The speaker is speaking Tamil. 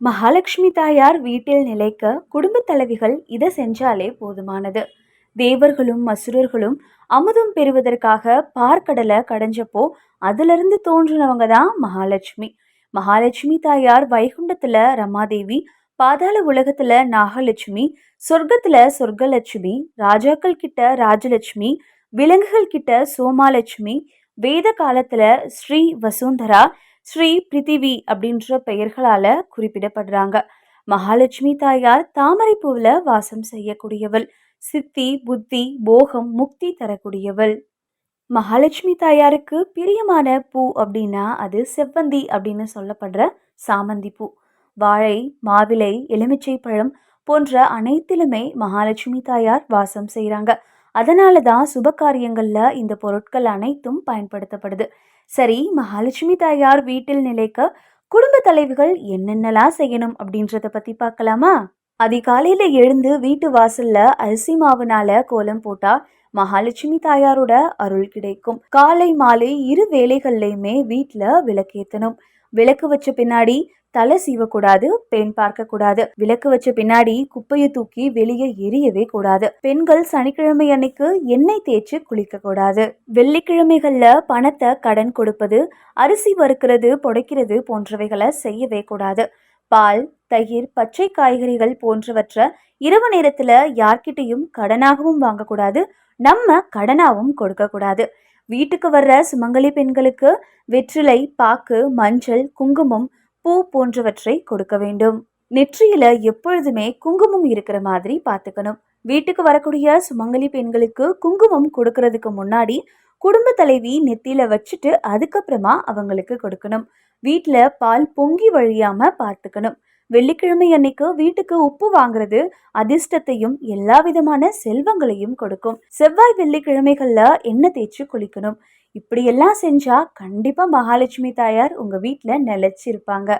மகாலட்சுமி தாயார் வீட்டில் நிலைக்க குடும்பத் தலைவிகள் இதை செஞ்சாலே போதுமானது. தேவர்களும் அசுரர்களும் அமுதம் பெறுவதற்காக பார்க்கடலை கடைஞ்சப்போ அதிலிருந்து தோன்றினவங்க தான் மகாலட்சுமி. மகாலட்சுமி தாயார் வைகுண்டத்தில் ரமாதேவி பாதாள உலகத்துல நாகலட்சுமி சொர்க்கத்துல சொர்க்கலட்சுமி ராஜாக்கள் கிட்ட ராஜலட்சுமி விலங்குகள் கிட்ட சோமாலட்சுமி வேத காலத்துல ஸ்ரீ வசுந்தரா ஸ்ரீ பிரித்திவி அப்படின்ற பெயர்களால குறிப்பிடப்படுறாங்க. மகாலட்சுமி தாயார் தாமரை பூவில் வாசம் செய்யக்கூடியவள். சித்தி புத்தி போகம் முக்தி தரக்கூடியவள். மகாலட்சுமி தாயாருக்கு பிரியமான பூ அப்படின்னா அது செவ்வந்தி அப்படின்னு சொல்லப்படுற சாமந்தி பூ. வாழை மாவிலை எலுமிச்சை பழம் போன்ற அனைத்திலுமே மகாலட்சுமி தாயார் வாசம் செய்கிறாங்க அதனால தான் சுப காரியங்களில் இந்த பொருட்கள் அனைத்தும் பயன்படுத்தப்படுது. சரி மகாலட்சுமி தாயார் வீட்டில் நிலைக்க குடும்ப தலைவிகள் என்னென்னலாம் செய்யணும் அப்படின்றத பற்றி பார்க்கலாமா? அதிகாலையில் எழுந்து வீட்டு வாசல்ல அரிசி மாவுனால கோலம் போட்டா மகாலட்சுமி தாயாரோட அருள் கிடைக்கும். காலை மாலை இரு வேலைகள்லையுமே வீட்டில் விளக்கேற்றணும் விளக்கு வச்ச பின்னாடி தலை சீவக்கூடாது பெண் பார்க்க கூடாது விளக்கு வச்ச பின்னாடி குப்பையை தூக்கி வெளியே எரியவே கூடாது. பெண்கள் சனிக்கிழமை அன்னைக்கு எண்ணெய் தேய்ச்சி குளிக்க கூடாது வெள்ளிக்கிழமைகள்ல பணத்தை கடன் கொடுப்பது அரிசி வறுக்கிறது புடைக்கிறது போன்றவைகளை செய்யவே கூடாது. பால் தயிர் பச்சை காய்கறிகள் போன்றவற்றை இரவு நேரத்துல யார்கிட்டையும் கடனாகவும் வாங்கக்கூடாது நம்ம கடனாகவும் கொடுக்கக்கூடாது. வீட்டுக்கு வர்ற சுமங்கலி பெண்களுக்கு வெற்றிலை பாக்கு மஞ்சள் குங்குமம் பூ போன்றவற்றை கொடுக்க வேண்டும். நெற்றியில எப்பொழுதுமே குங்குமம் இருக்கிற மாதிரி பார்த்துக்கணும். வீட்டுக்கு வரக்கூடிய சுமங்கலி பெண்களுக்கு குங்குமம் கொடுக்கறதுக்கு முன்னாடி குடும்ப தலைவி நெத்தியில வச்சுட்டு அதுக்கப்புறமா அவங்களுக்கு கொடுக்கணும். வீட்டில் பால் பொங்கி வழியாம பார்த்துக்கணும். வெள்ளிக்கிழமை அன்னைக்கு வீட்டுக்கு உப்பு வாங்குறது அதிர்ஷ்டத்தையும் எல்லா விதமான செல்வங்களையும் கொடுக்கும். செவ்வாய் வெள்ளிக்கிழமைகள்ல எண்ணெய் தேய்ச்சி குளிக்கணும். இப்படியெல்லாம் செஞ்சா கண்டிப்பா மகாலட்சுமி தாயார் உங்க வீட்டில் நிலைச்சிருப்பாங்க.